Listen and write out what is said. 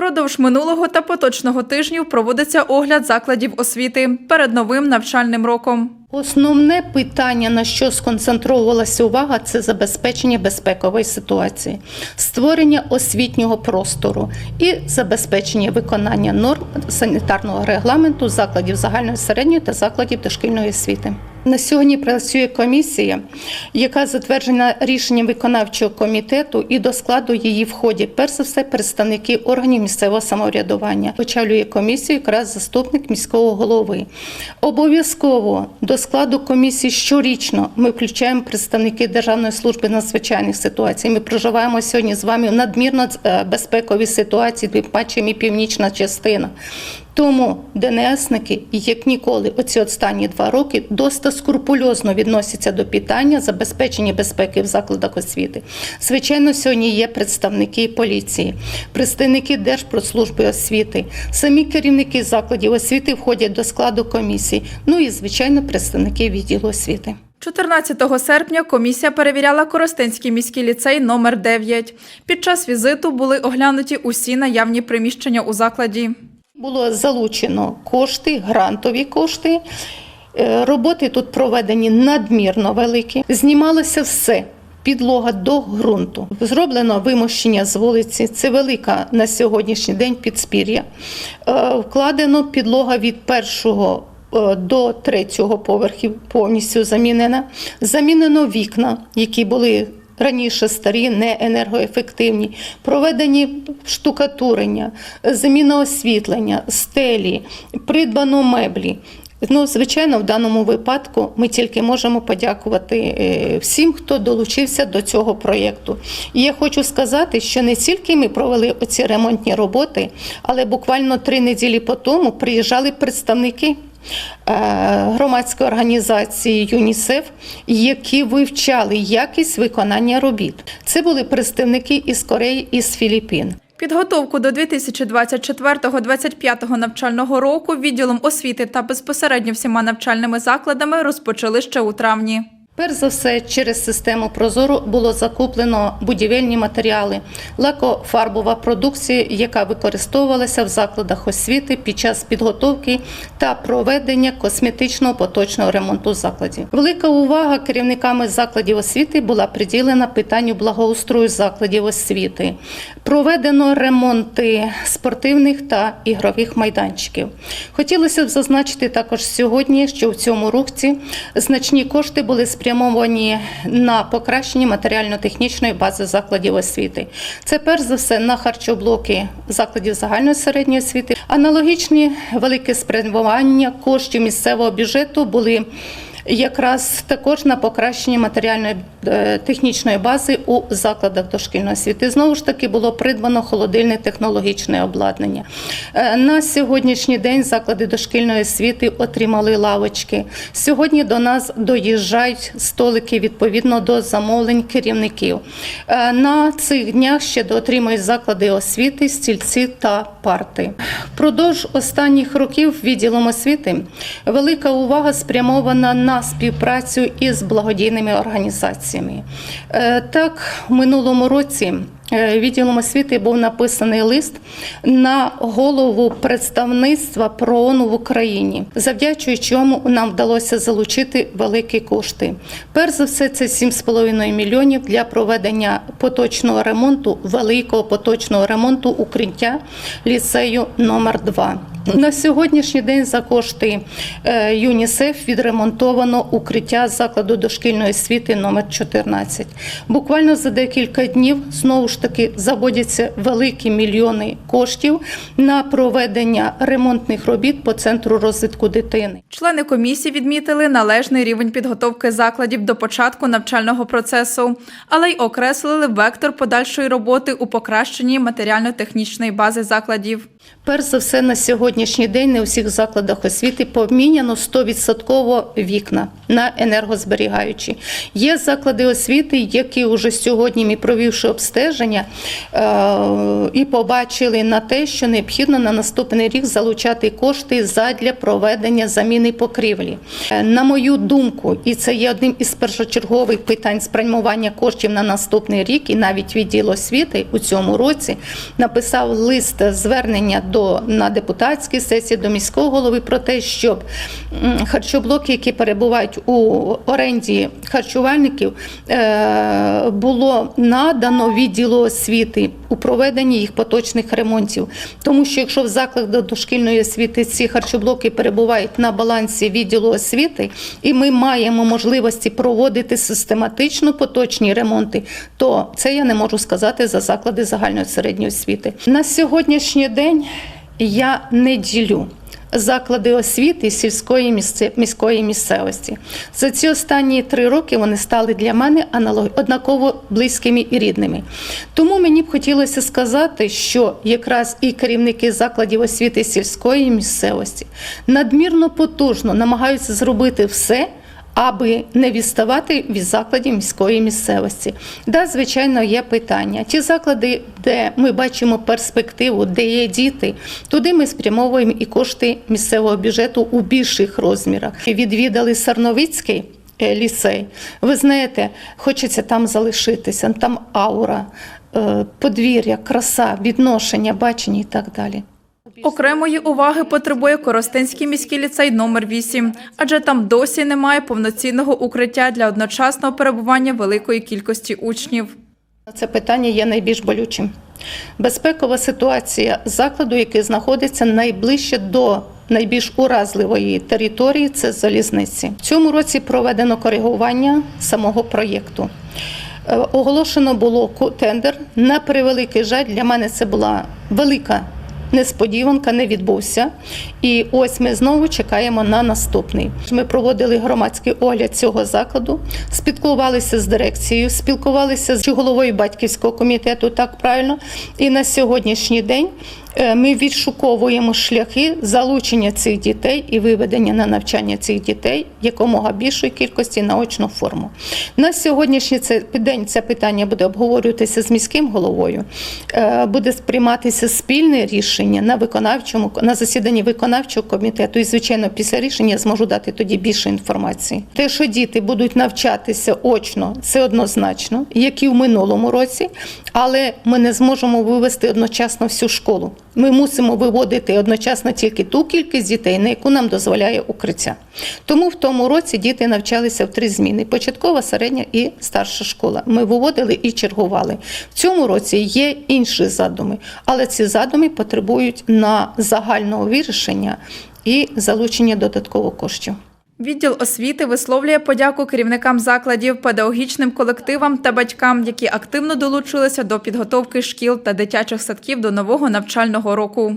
Впродовж минулого та поточного тижнів проводиться огляд закладів освіти перед новим навчальним роком. Основне питання, на що сконцентрувалася увага, це забезпечення безпекової ситуації, створення освітнього простору і забезпечення виконання норм санітарного регламенту закладів загальної середньої та закладів дошкільної освіти. На сьогодні працює комісія, яка затверджена рішенням виконавчого комітету, і до складу її входять перш за все представники органів місцевого самоврядування. Очолює комісію якраз заступник міського голови. Обов'язково до складу комісії щорічно ми включаємо представники Державної служби надзвичайних ситуацій. Ми проживаємо сьогодні з вами в надмірно е, безпековій ситуації, паче і північна частина. Тому ДНСники, як ніколи, оці останні два роки досить скрупульозно відносяться до питання забезпечення безпеки в закладах освіти. Звичайно, сьогодні є представники поліції, представники Держпродслужби освіти, самі керівники закладів освіти входять до складу комісії. Ну і звичайно, представники відділу освіти. 14 серпня комісія перевіряла Коростенський міський ліцей номер 9 Під час візиту були оглянуті усі наявні приміщення у закладі. Було залучено кошти, грантові кошти. Е, Роботи тут проведені надмірно великі. Знімалося все. Підлога до ґрунту. Зроблено вимощення з вулиці. Це велика на сьогоднішній день підспір'я. Е, Вкладено підлога від першого е, до третього поверхів повністю замінена. Замінено вікна, які були раніше старі, не енергоефективні, проведені штукатурення, заміна освітлення, стелі, придбано меблі. Ну, звичайно, в даному випадку ми тільки можемо подякувати е, всім, хто долучився до цього проєкту. І я хочу сказати, що не тільки ми провели оці ремонтні роботи, але буквально три неділі по тому приїжджали представники громадської організації ЮНІСЕФ, які вивчали якість виконання робіт. Це були представники із Кореї і з Філіппін. Підготовку до 2024-2025 навчального року відділом освіти та безпосередньо всіма навчальними закладами розпочали ще у травні. Перш за все, через систему Прозоро було закуплено будівельні матеріали, лакофарбова продукція, яка використовувалася в закладах освіти під час підготовки та проведення косметичного поточного ремонту закладів. Велика увага керівниками закладів освіти була приділена питанню благоустрою закладів освіти. Проведено ремонти спортивних та ігрових майданчиків. Хотілося б зазначити також сьогодні, що в цьому році значні кошти були спрямовані на покращення матеріально-технічної бази закладів освіти. Це перш за все на харчоблоки закладів загальної середньої освіти. Аналогічні велике спрямування коштів місцевого бюджету були. Якраз також на покращення матеріальної е, технічної бази у закладах дошкільної освіти. Знову ж таки було придбано холодильне технологічне обладнання. Е, На сьогоднішній день заклади дошкільної освіти отримали лавочки. Сьогодні до нас доїжджають столики відповідно до замовлень керівників. Е, На цих днях ще доотримують заклади освіти, стільці та парти. Впродовж останніх років відділом освіти велика увага спрямована на співпрацю із благодійними організаціями. Е, Так, в минулому році е, відділом освіти був написаний лист на голову представництва ПРООНу в Україні, завдячуючи чому нам вдалося залучити великі кошти. Перш за все, це 7,5 мільйонів для проведення поточного ремонту, великого поточного ремонту укриття ліцею номер 2 на сьогоднішній день за кошти е, ЮНІСЕФ відремонтовано укриття закладу дошкільної освіти номер 14. Буквально за декілька днів знову ж таки заводяться великі мільйони коштів на проведення ремонтних робіт по центру розвитку дитини. Члени комісії відмітили належний рівень підготовки закладів до початку навчального процесу, але й окреслили вектор подальшої роботи у покращенні матеріально-технічної бази закладів. Перш за все, на сьогодні. Сьогоднішній день не у всіх закладах освіти поміняно 100% вікна на енергозберігаючі. Є заклади освіти, які вже сьогодні, ми провівши обстеження, е, і побачили на те, що необхідно на наступний рік залучати кошти задля проведення заміни покрівлі. Е, На мою думку, і це є одним із першочергових питань спрямування коштів на наступний рік, і навіть відділ освіти у цьому році написав лист звернення до на депутатській сесії до міського голови про те, щоб харчоблоки, які перебувають у оренді харчувальників, е, було надано відділу освіти у проведенні їх поточних ремонтів. Тому що якщо в закладах дошкільної освіти ці харчоблоки перебувають на балансі відділу освіти, і ми маємо можливості проводити систематично поточні ремонти, то це я не можу сказати за заклади загальної середньої освіти. На сьогоднішній день я не ділю. Заклади освіти сільської міської місцевості за ці останні три роки вони стали для мене аналог однаково близькими і рідними. Тому мені б хотілося сказати, що якраз і керівники закладів освіти сільської місцевості надмірно потужно намагаються зробити все, аби не відставати від закладів міської місцевості. Да, звичайно, є питання. Ті заклади, де ми бачимо перспективу, де є діти, туди ми спрямовуємо і кошти місцевого бюджету у більших розмірах. Відвідали Сарновицький е, ліцей. Ви знаєте, хочеться там залишитися, там аура, е, подвір'я, краса, відношення, бачення і так далі. Окремої уваги потребує Коростенський міський ліцей номер 8, адже там досі немає повноцінного укриття для одночасного перебування великої кількості учнів. Це питання є найбільш болючим. Безпекова ситуація закладу, який знаходиться найближче до найбільш уразливої території, це залізниці. В цьому році проведено коригування самого проєкту. Е, Оголошено було тендер. На превеликий жаль, для мене це була велика несподіванка, не відбувся. І ось ми знову чекаємо на наступний. Ми проводили громадський огляд цього закладу, спілкувалися з дирекцією, спілкувалися з головою батьківського комітету, так правильно. І на сьогоднішній день ми відшуковуємо шляхи залучення цих дітей і виведення на навчання цих дітей якомога більшої кількості на очну форму. На сьогоднішній день це питання буде обговорюватися з міським головою, е, буде сприйматися спільне рішення на виконавчому на засіданні виконавчого комітету. І звичайно, після рішення я зможу дати тоді більше інформації. Те, що діти будуть навчатися очно, це однозначно, як і в минулому році, але ми не зможемо вивести одночасно всю школу. Ми мусимо виводити одночасно тільки ту кількість дітей, на яку нам дозволяє укриття. Тому в тому році діти навчалися в три зміни: початкова, середня і старша школа. Ми виводили і чергували. В цьому році є інші задуми, але ці задуми потребують на загального вирішення і залучення додаткових коштів. Відділ освіти висловлює подяку керівникам закладів, педагогічним колективам та батькам, які активно долучилися до підготовки шкіл та дитячих садків до нового навчального року.